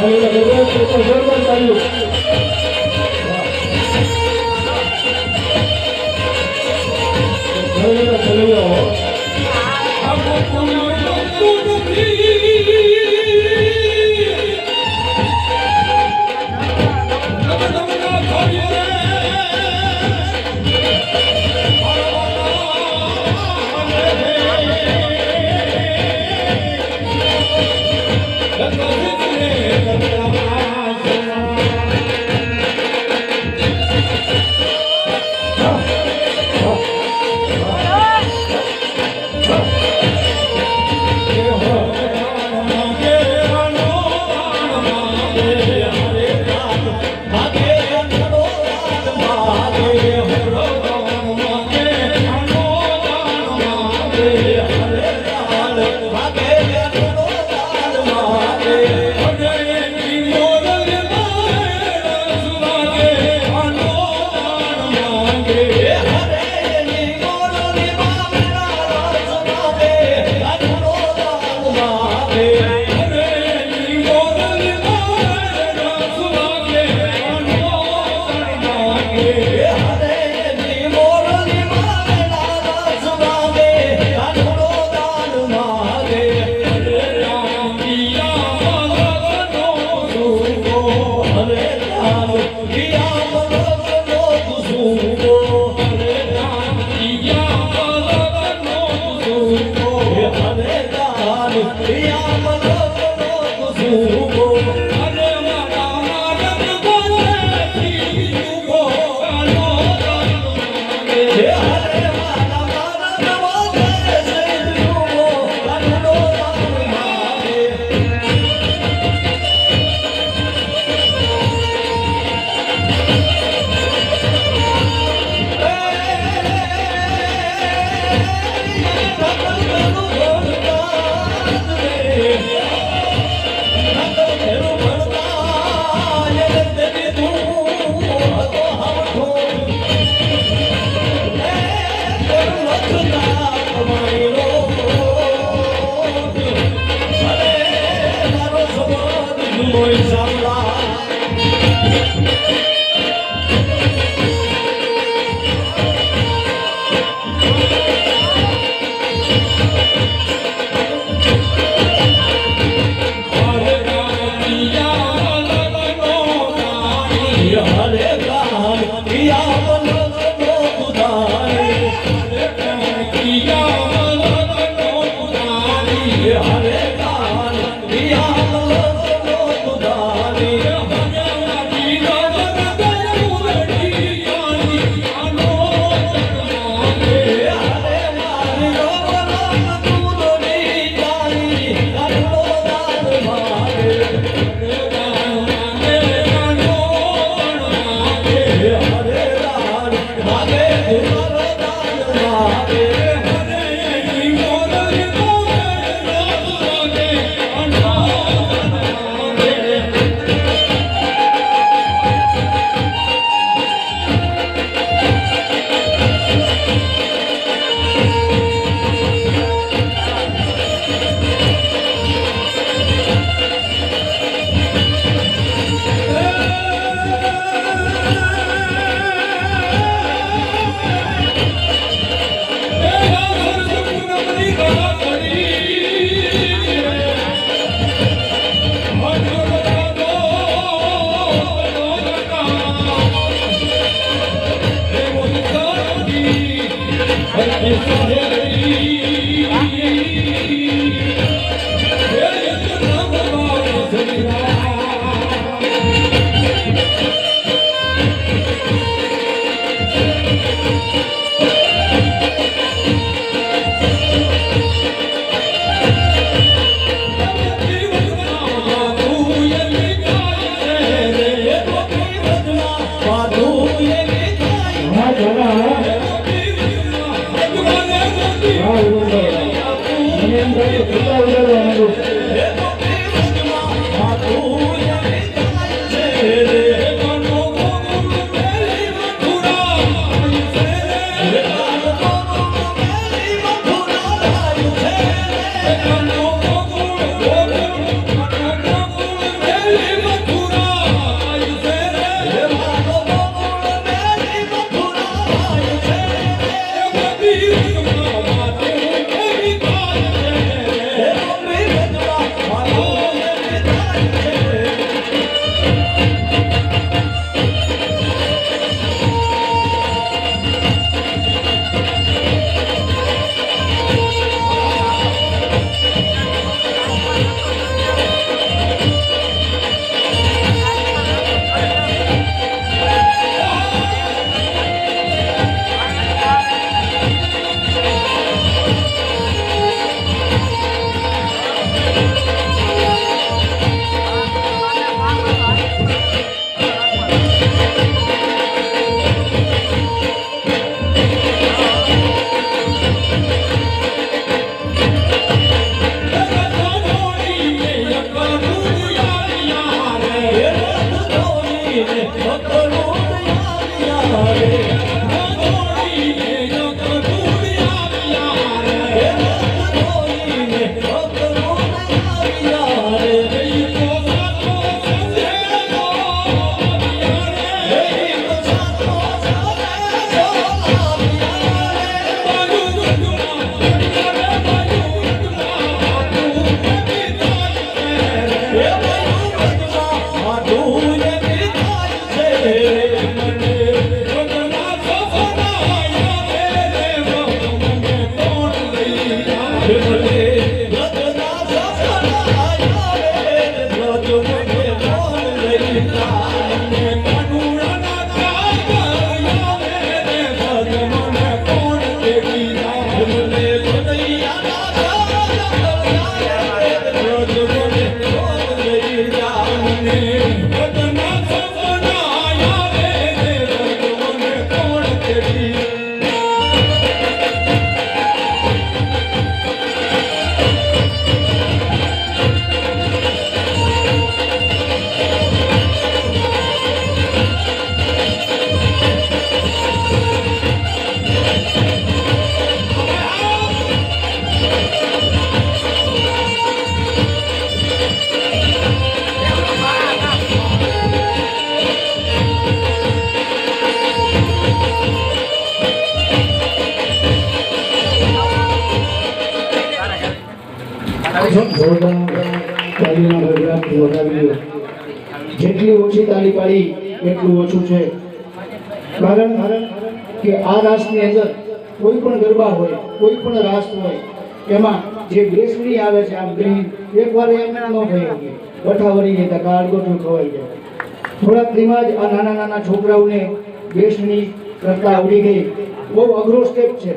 Thank you. Yeah. Thank you. જેટલી ઓછી તાલી પાડી, એટલું ઓછું છે. કારણ કે આ રાસની અંદર કોઈ પણ ગરબા હોય, કોઈ પણ રાસ હોય, એમાં જે બેસણી આવે છે આમ ગ્રીન, એકવાર એમના ન થઈ શકે બઠાવરી જતા કાળગોઠું ખવાઈ જાય. થોડાક જ આ નાના નાના છોકરાઓને બેસણી કરતા આવડી ગઈ. બહુ અઘરો સ્ટેપ છે.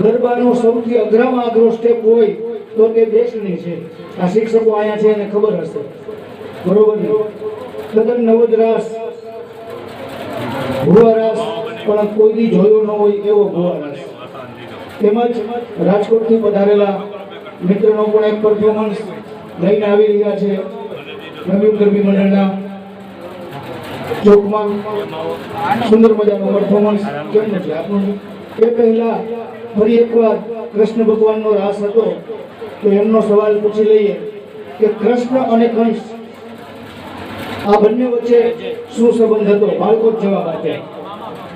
ગરબાનો સૌથી અઘરામાં અઘરો સ્ટેપ હોય તો તે નહીં છે. આ શિક્ષકો અહીંયા છે એને ખબર હશે. બરોબર ને? તદ્દન નવો જ રાસ ભુવા રાસ પણ કોઈ દી જોયો ન હોય એવો ભુવા રસ તેમજ રાજકોટથી પધારેલા મિત્રનો પણ એક પરફોર્મન્સ લઈને આવી રહ્યા છે. નવીન ગરબી મંડળના ચોકમાં. સુંદર મજાનું પરફોર્મન્સ કેમનું છે આપણું એ પહેલા ફરી એકવાર કૃષ્ણ ભગવાનનો રાસ હતો. તો એમનો સવાલ પૂછી લઈએ કે કૃષ્ણ અને કંસ આ બંને વચ્ચે શું સંબંધ હતો? બાળકો જ જવાબ આપે.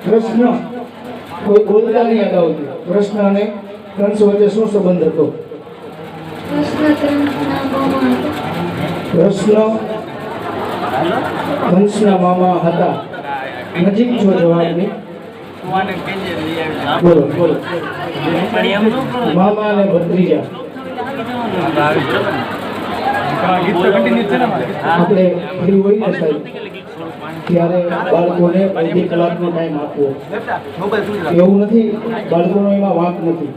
કૃષ્ણ કોઈ બોલતા નહીં અગાઉથી. કૃષ્ણ અને કંસ વચ્ચે શું સંબંધ હતો? કૃષ્ણ કૃષ્ણ કંસના મામા હતા. નજીક છો જવાબની? બોલો બોલો. મામા અને ભત્રીજા. આપણે ફ્રી હોય ટાઈમ આપવો. એવું નથી, બાળકોનો એમાં વાંક નથી.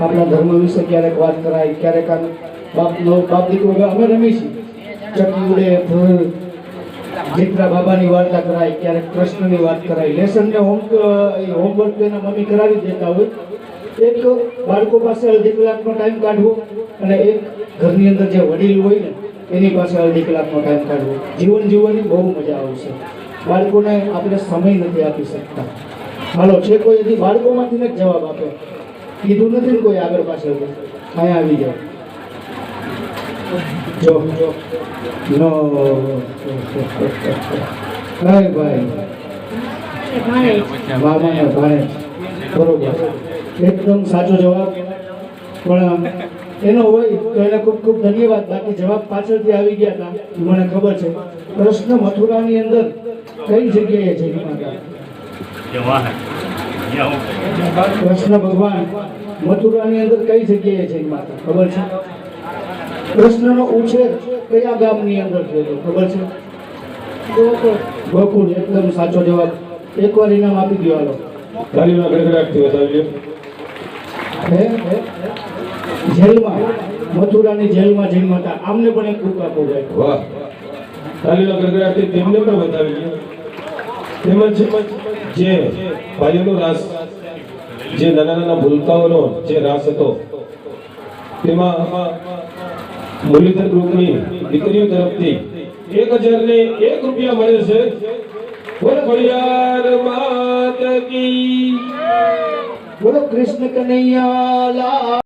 આપણા ધર્મ વિશે ક્યારેક વાત કરાય, ક્યારેક બાપનો બાપ અમે રમી છીએ. ચકી ઉડે બાબાની વાર્તા કરાય, ક્યારેક કૃષ્ણની વાત કરાય. લેસન ને હોમ હોમવર્ક એના મમ્મી કરાવી દેતા હોય. એક બાળકો પાસે અડધી કલાકનો ટાઈમ કાઢવો અને એક ઘરની અંદર જે વડીલ હોય ને એની પાસે અડધી કલાકનો ટાઈમ કાઢવો. જીવન જીવવાની બહુ મજા આવશે. બાળકોને આપણે સમય નથી આપી શકતા. હાલો છે કોઈ હજી બાળકોમાંથી ને જ જવાબ આપે. કીધું નથી ને કોઈ આગળ પાછળ અહીંયા આવી જાઓ. જો નો હાય ભાઈ. મામાને ભાણે બરોબર. એકદમ સાચો જવાબ. પણ એનો હોય તો એને ખૂબ ખૂબ ધન્યવાદ. બાકી જવાબ પાછળથી આવી ગયા હતા. મને ખબર છે. પ્રશ્ન મથુરાની અંદર કઈ જગ્યાએ છે કૃષ્ણ ભગવાન, મથુરાની અંદર કઈ જગ્યાએ છે માતા? ખબર છે? કૃષ્ણનો ઉછેર કયા ગામની અંદર થયો ખબર છે? ગોકુળ. એકદમ સાચો જવાબ. એકવાર ઇનામ આપી દો હાલો. હે? જેલમાં, મથુરાની જેલમાં જન્મ હતા આમને પણ એક બુક આપો ભાઈ વાહ. તાલીના ગગડાથી તેમને પણ બતાવી તેમજ જે ભાઈઓનો રાસ, જે નાના નાના ભૂલકાઓનો જે રાસ હતો, તેમાં મુરલીધર ગ્રુપની દીકરીઓ તરફથી એક હજાર ને એક રૂપિયા મળે છે. બોલ ખોડિયાર માત કી. બોલો કૃષ્ણ કનૈયા